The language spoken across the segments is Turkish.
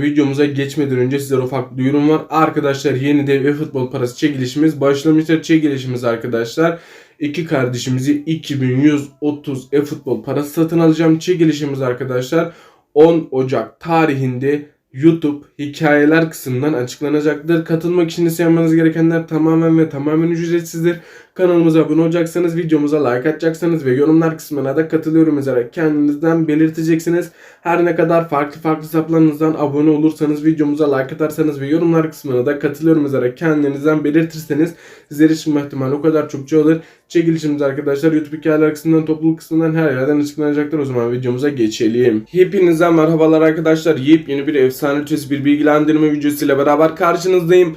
Videomuza geçmeden önce sizlere ufak duyurum var. Arkadaşlar yeni dev ve futbol parası çekilişimiz başlamıştır. Çekilişimiz arkadaşlar iki kardeşimizi 2130 e-futbol parası satın alacağım. Çekilişimiz arkadaşlar 10 Ocak tarihinde YouTube hikayeler kısmından açıklanacaktır. Katılmak için ise yapmanız gerekenler tamamen ve tamamen ücretsizdir. Kanalımıza abone olacaksanız, videomuza like atacaksanız ve yorumlar kısmına da katılıyorum yazarak kendinizden belirteceksiniz. Her ne kadar farklı farklı hesaplarınızdan abone olursanız, videomuza like atarsanız ve yorumlar kısmına da katılıyorum yazarak kendinizden belirtirseniz sizler için ihtimal o kadar çokça olur. Çekilişimiz arkadaşlar YouTube hikayeler kısmından, topluluk kısmından her yerden açıklanacaktır. O zaman videomuza geçelim. Hepinize merhabalar arkadaşlar. Yepyeni bir efsane ötesi bir bilgilendirme videosuyla beraber karşınızdayım.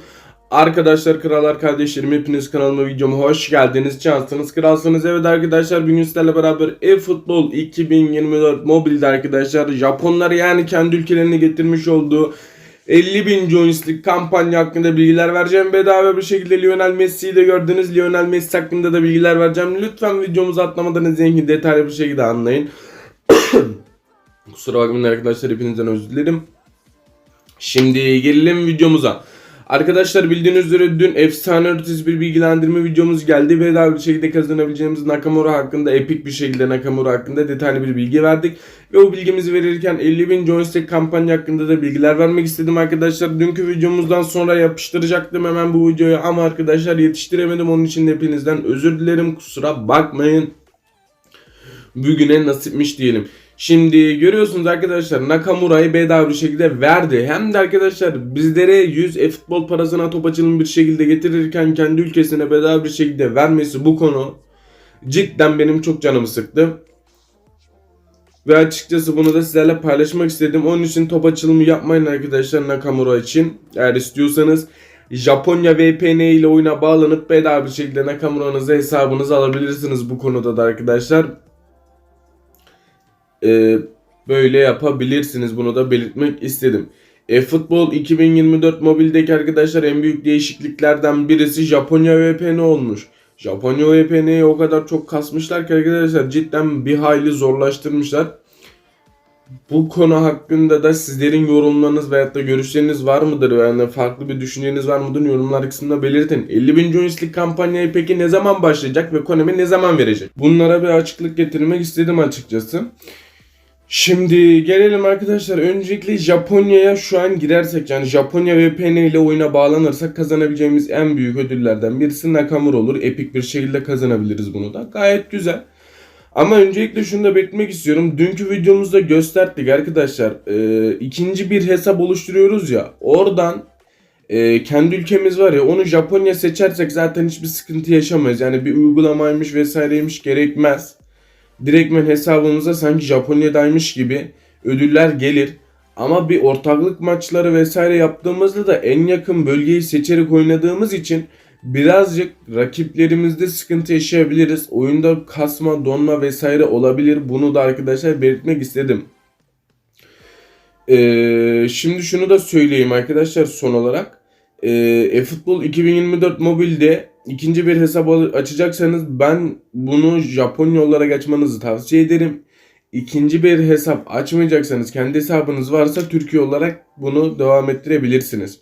Arkadaşlar krallar kardeşlerim hepiniz kanalıma videoma hoş geldiniz. Cansınız kralsınız. Evet arkadaşlar bugün sizlerle beraber e-futbol 2024 mobilde arkadaşlar Japonlar yani kendi ülkelerine getirmiş olduğu 50 bin joystick kampanya hakkında bilgiler vereceğim. Bedava bir şekilde Lionel Messi'yi de gördünüz. Lionel Messi hakkında da bilgiler vereceğim. Lütfen videomuzu atlamadan zengin detaylı bir şekilde anlayın. Kusura bakmayın arkadaşlar hepinizden özür dilerim. Şimdi gelelim videomuza. Arkadaşlar bildiğiniz üzere dün efsane ötesi bir bilgilendirme videomuz geldi ve daha bir şekilde kazanabileceğimiz Nakamura hakkında epik bir şekilde Nakamura hakkında detaylı bir bilgi verdik. Ve o bilgimizi verirken 50 bin joystick kampanya hakkında da bilgiler vermek istedim arkadaşlar. Dünkü videomuzdan sonra yapıştıracaktım hemen bu videoyu ama arkadaşlar yetiştiremedim onun için de hepinizden özür dilerim kusura bakmayın. Bugüne nasipmiş diyelim. Şimdi görüyorsunuz arkadaşlar Nakamura'yı bedava bir şekilde verdi. Hem de arkadaşlar bizlere 100 e-futbol parasına top açılım bir şekilde getirirken kendi ülkesine bedava bir şekilde vermesi bu konu cidden benim çok canımı sıktı. Ve açıkçası bunu da sizlerle paylaşmak istedim. Onun için top açılımı yapmayın arkadaşlar Nakamura için. Eğer istiyorsanız Japonya VPN ile oyuna bağlanıp bedava bir şekilde Nakamura'nızı hesabınızı alabilirsiniz bu konuda da arkadaşlar e, böyle yapabilirsiniz. Bunu da belirtmek istedim. E, Futbol 2024 mobildeki arkadaşlar en büyük değişikliklerden birisi Japonya VPN olmuş. Japonya VPN'yi o kadar çok kasmışlar ki arkadaşlar cidden bir hayli zorlaştırmışlar. Bu konu hakkında da sizlerin yorumlarınız veyahut da görüşleriniz var mıdır? Yani farklı bir düşünceniz var mıdır? Yorumlar kısmında belirtin. 50 bin joystick kampanyayı peki ne zaman başlayacak ve Konami ne zaman verecek? Bunlara bir açıklık getirmek istedim açıkçası. Şimdi gelelim arkadaşlar. Öncelikle Japonya'ya şu an girersek yani Japonya VPN ile oyuna bağlanırsak kazanabileceğimiz en büyük ödüllerden birisi Nakamura olur. Epik bir şekilde kazanabiliriz bunu da. Gayet güzel. Ama öncelikle şunu da belirtmek istiyorum. Dünkü videomuzda gösterdik arkadaşlar. Ee, ikinci bir hesap oluşturuyoruz ya. Oradan e, kendi ülkemiz var ya onu Japonya seçersek zaten hiçbir sıkıntı yaşamayız. Yani bir uygulamaymış vesaireymiş gerekmez direktmen hesabımıza sanki Japonya'daymış gibi ödüller gelir. Ama bir ortaklık maçları vesaire yaptığımızda da en yakın bölgeyi seçerek oynadığımız için birazcık rakiplerimizde sıkıntı yaşayabiliriz. Oyunda kasma, donma vesaire olabilir. Bunu da arkadaşlar belirtmek istedim. Ee, şimdi şunu da söyleyeyim arkadaşlar son olarak. Ee, eFootball 2024 mobilde ikinci bir hesap açacaksanız ben bunu Japonya olarak açmanızı tavsiye ederim. İkinci bir hesap açmayacaksanız kendi hesabınız varsa Türkiye olarak bunu devam ettirebilirsiniz.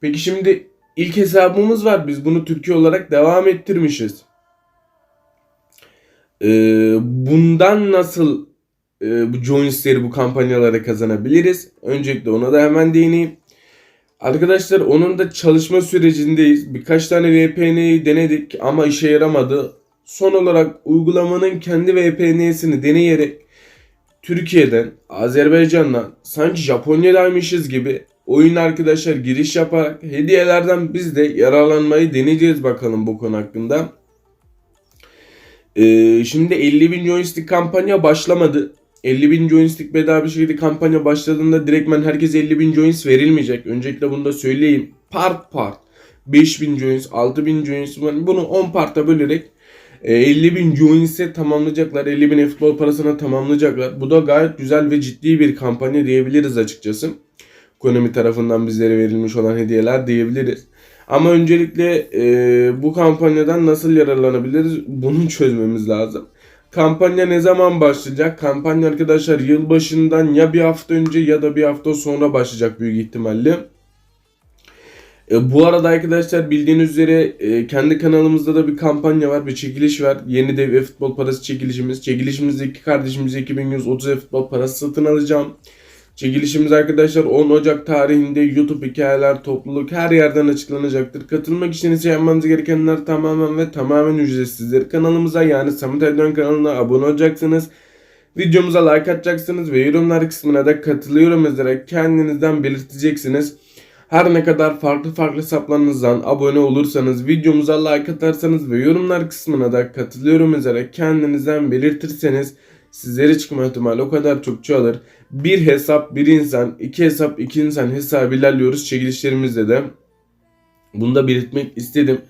Peki şimdi ilk hesabımız var. Biz bunu Türkiye olarak devam ettirmişiz. Ee, bundan nasıl e, bu joinsleri bu kampanyalara kazanabiliriz? Öncelikle ona da hemen değineyim. Arkadaşlar onun da çalışma sürecindeyiz. Birkaç tane VPN'yi denedik ama işe yaramadı. Son olarak uygulamanın kendi VPN'sini deneyerek Türkiye'den, Azerbaycan'dan sanki Japonya'daymışız gibi oyun arkadaşlar giriş yaparak hediyelerden biz de yararlanmayı deneyeceğiz bakalım bu konu hakkında. Ee, şimdi 50 bin joystick kampanya başlamadı. 50 bin joystick bedava bir şekilde kampanya başladığında direktmen herkese 50 bin joins verilmeyecek. Öncelikle bunu da söyleyeyim. Part part. 5 bin joins, 6 bin joins. Bunu 10 parta bölerek 50 e, bin joins'e tamamlayacaklar. 50 bin futbol parasına tamamlayacaklar. Bu da gayet güzel ve ciddi bir kampanya diyebiliriz açıkçası. Konami tarafından bizlere verilmiş olan hediyeler diyebiliriz. Ama öncelikle e, bu kampanyadan nasıl yararlanabiliriz bunu çözmemiz lazım. Kampanya ne zaman başlayacak? Kampanya arkadaşlar yılbaşından ya bir hafta önce ya da bir hafta sonra başlayacak büyük ihtimalle. E, bu arada arkadaşlar bildiğiniz üzere e, kendi kanalımızda da bir kampanya var, bir çekiliş var. Yeni dev e-futbol parası çekilişimiz. Çekilişimizde iki kardeşimize 2130 e-futbol parası satın alacağım. Çekilişimiz arkadaşlar 10 Ocak tarihinde YouTube hikayeler, topluluk her yerden açıklanacaktır. Katılmak için ise yapmanız gerekenler tamamen ve tamamen ücretsizdir. Kanalımıza yani Samet Aydın kanalına abone olacaksınız. Videomuza like atacaksınız ve yorumlar kısmına da katılıyorum yazarak kendinizden belirteceksiniz. Her ne kadar farklı farklı hesaplarınızdan abone olursanız, videomuza like atarsanız ve yorumlar kısmına da katılıyorum yazarak kendinizden belirtirseniz sizlere çıkma ihtimali o kadar çok çoğalır. Bir hesap bir insan, iki hesap iki insan hesabı ilerliyoruz çekilişlerimizde de. Bunu da belirtmek istedim.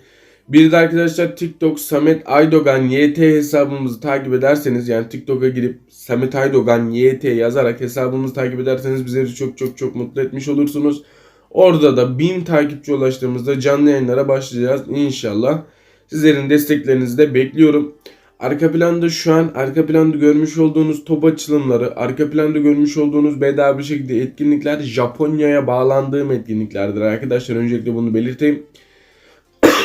Bir de arkadaşlar TikTok Samet Aydogan YT hesabımızı takip ederseniz yani TikTok'a girip Samet Aydogan YT yazarak hesabımızı takip ederseniz bizleri çok çok çok mutlu etmiş olursunuz. Orada da 1000 takipçi ulaştığımızda canlı yayınlara başlayacağız inşallah. Sizlerin desteklerinizi de bekliyorum. Arka planda şu an arka planda görmüş olduğunuz top açılımları, arka planda görmüş olduğunuz bedava bir şekilde etkinlikler Japonya'ya bağlandığım etkinliklerdir arkadaşlar. Öncelikle bunu belirteyim.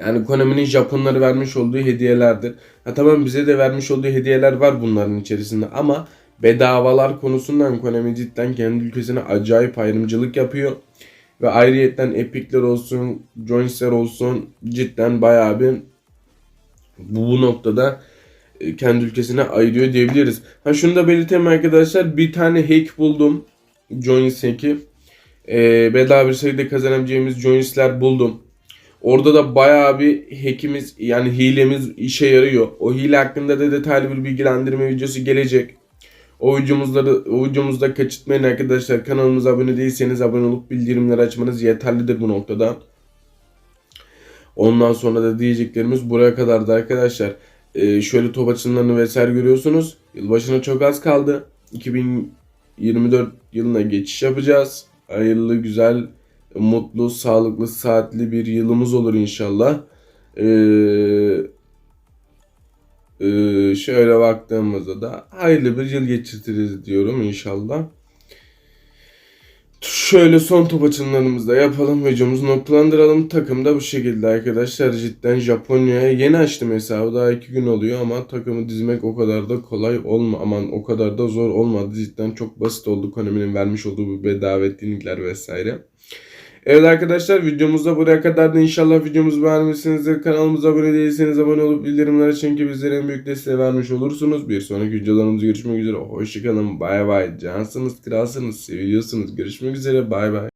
yani Konami'nin Japonlara vermiş olduğu hediyelerdir. Ha tamam bize de vermiş olduğu hediyeler var bunların içerisinde ama bedavalar konusundan Konami cidden kendi ülkesine acayip ayrımcılık yapıyor. Ve ayrıyetten Epic'ler olsun, Joints'ler olsun cidden bayağı bir bu, noktada e, kendi ülkesine ayırıyor diyebiliriz. Ha şunu da belirteyim arkadaşlar. Bir tane hack buldum. Joins hack'i. E, bedava bir şekilde kazanabileceğimiz joins'ler buldum. Orada da bayağı bir hack'imiz yani hilemiz işe yarıyor. O hile hakkında da detaylı bir bilgilendirme videosu gelecek. O videomuzları o videomuzda kaçırtmayın arkadaşlar. Kanalımıza abone değilseniz abone olup bildirimleri açmanız yeterlidir bu noktada. Ondan sonra da diyeceklerimiz buraya kadardı arkadaşlar. Ee, şöyle top açımlarını vesaire görüyorsunuz. Yılbaşına çok az kaldı. 2024 yılına geçiş yapacağız. Hayırlı, güzel, mutlu, sağlıklı, saatli bir yılımız olur inşallah. Ee, ee, şöyle baktığımızda da hayırlı bir yıl geçirtiriz diyorum inşallah. Şöyle son top açılımlarımızı da yapalım. Videomuzu noktalandıralım. Takım da bu şekilde arkadaşlar. Cidden Japonya'ya yeni açtım hesabı. Daha iki gün oluyor ama takımı dizmek o kadar da kolay olma. Aman o kadar da zor olmadı. Cidden çok basit oldu. Konami'nin vermiş olduğu bu bedava vesaire. Evet arkadaşlar videomuzda buraya kadar da inşallah videomuzu beğenmişsinizdir. Kanalımıza abone değilseniz abone olup bildirimler açın ki bizlere en büyük desteği vermiş olursunuz. Bir sonraki videolarımızda görüşmek üzere. Hoşçakalın. Bay bay. Cansınız, kralsınız, seviyorsunuz. Görüşmek üzere. Bay bay.